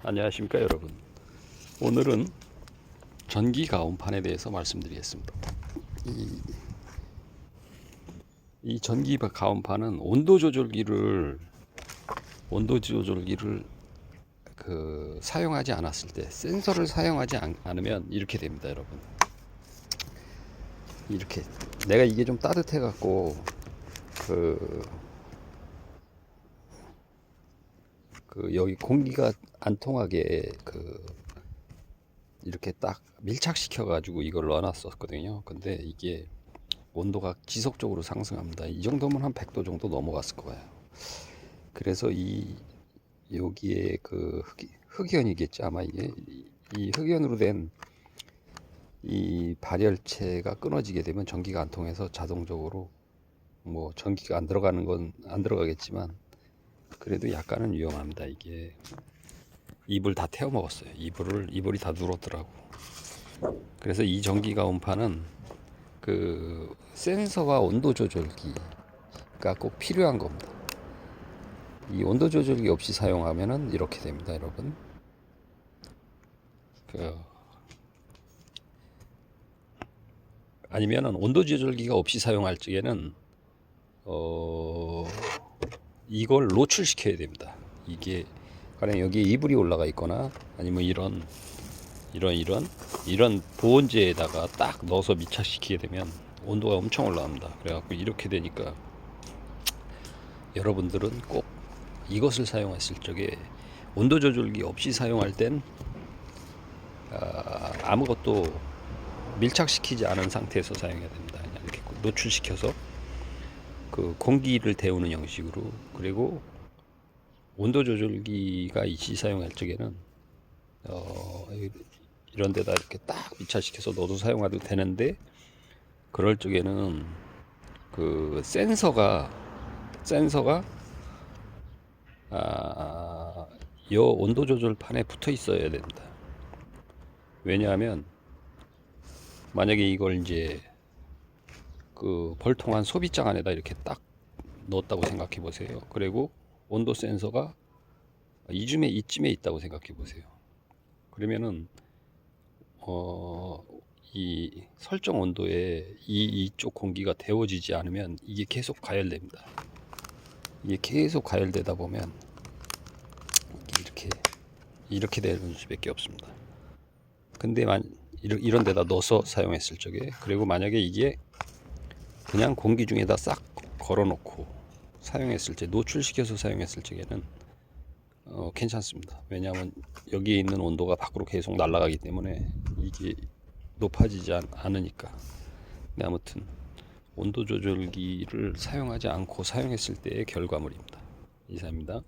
안녕하십니까 여러분. 오늘은 전기 가온판에 대해서 말씀드리겠습니다. 이, 이 전기 가온판은 온도 조절기를 온도 조절기를 그 사용하지 않았을 때 센서를 사용하지 않, 않으면 이렇게 됩니다 여러분. 이렇게. 내가 이게 좀 따뜻해 갖고 그 그 여기 공기가 안 통하게 그 이렇게 딱 밀착시켜 가지고 이걸 넣어놨었거든요. 근데 이게 온도가 지속적으로 상승합니다. 이 정도면 한 100도 정도 넘어갔을 거예요. 그래서 이 여기에 그 흑, 흑연이겠죠 아마 이게 이- 이 흑연으로 된 이 발열체가 끊어지게 되면 전기가 안 통해서 자동적으로 뭐 전기가 안 들어가는 건 안 들어가겠지만 그래도 약간은 위험합니다. 이게 이불 다 태워 먹었어요. 이불을 이불이 다 누렇더라고. 그래서 이 전기 가 온판은 그 센서와 온도 조절기가 꼭 필요한 겁니다. 이 온도 조절기 없이 사용하면은 이렇게 됩니다, 여러분. 그 아니면은 온도 조절기가 없이 사용할 적에는 어 이걸 노출시켜야 됩니다. 이게 가령 여기 이불이 올라가 있거나 아니면 이런 이런 이런 이런 보온재에다가 딱 넣어서 밀착시키게 되면 온도가 엄청 올라갑니다. 그래갖고 이렇게 되니까 여러분들은 꼭 이것을 사용했을 적에 온도 조절기 없이 사용할 땐 아, 아무것도 밀착시키지 않은 상태에서 사용해야 됩니다. 그냥 이렇게 노출시켜서 그 공기를 데우는 형식으로 그리고 온도 조절기가 이시 사용할 적에는 어, 이런 데다 이렇게 딱 밀착시켜서 넣어도 사용해도 되는데 그럴 적에는 그 센서가 센서가 아, 요 온도 조절판에 붙어 있어야 됩니다. 왜냐하면 만약에 이걸 이제 그 벌통한 소비장 안에다 이렇게 딱 넣었다고 생각해 보세요. 그리고 온도 센서가 이쯤에 이쯤에 있다고 생각해 보세요. 그러면은 어, 이 설정 온도에 이 이쪽 공기가 데워지지 않으면 이게 계속 가열됩니다. 이게 계속 가열되다 보면 이렇게 이렇게 되는 수밖에 없습니다. 근데 만 이런 데다 넣어서 사용했을 적에 그리고 만약에 이게 그냥 공기 중에다 싹 걸어놓고 사용했을 때 노출시켜서 사용했을 적에는 어, 괜찮습니다. 왜냐하면 여기에 있는 온도가 밖으로 계속 날아가기 때문에 이게 높아지지 않, 않으니까. 네, 아무튼 온도 조절기를 사용하지 않고 사용했을 때의 결과물입니다. 이상입니다.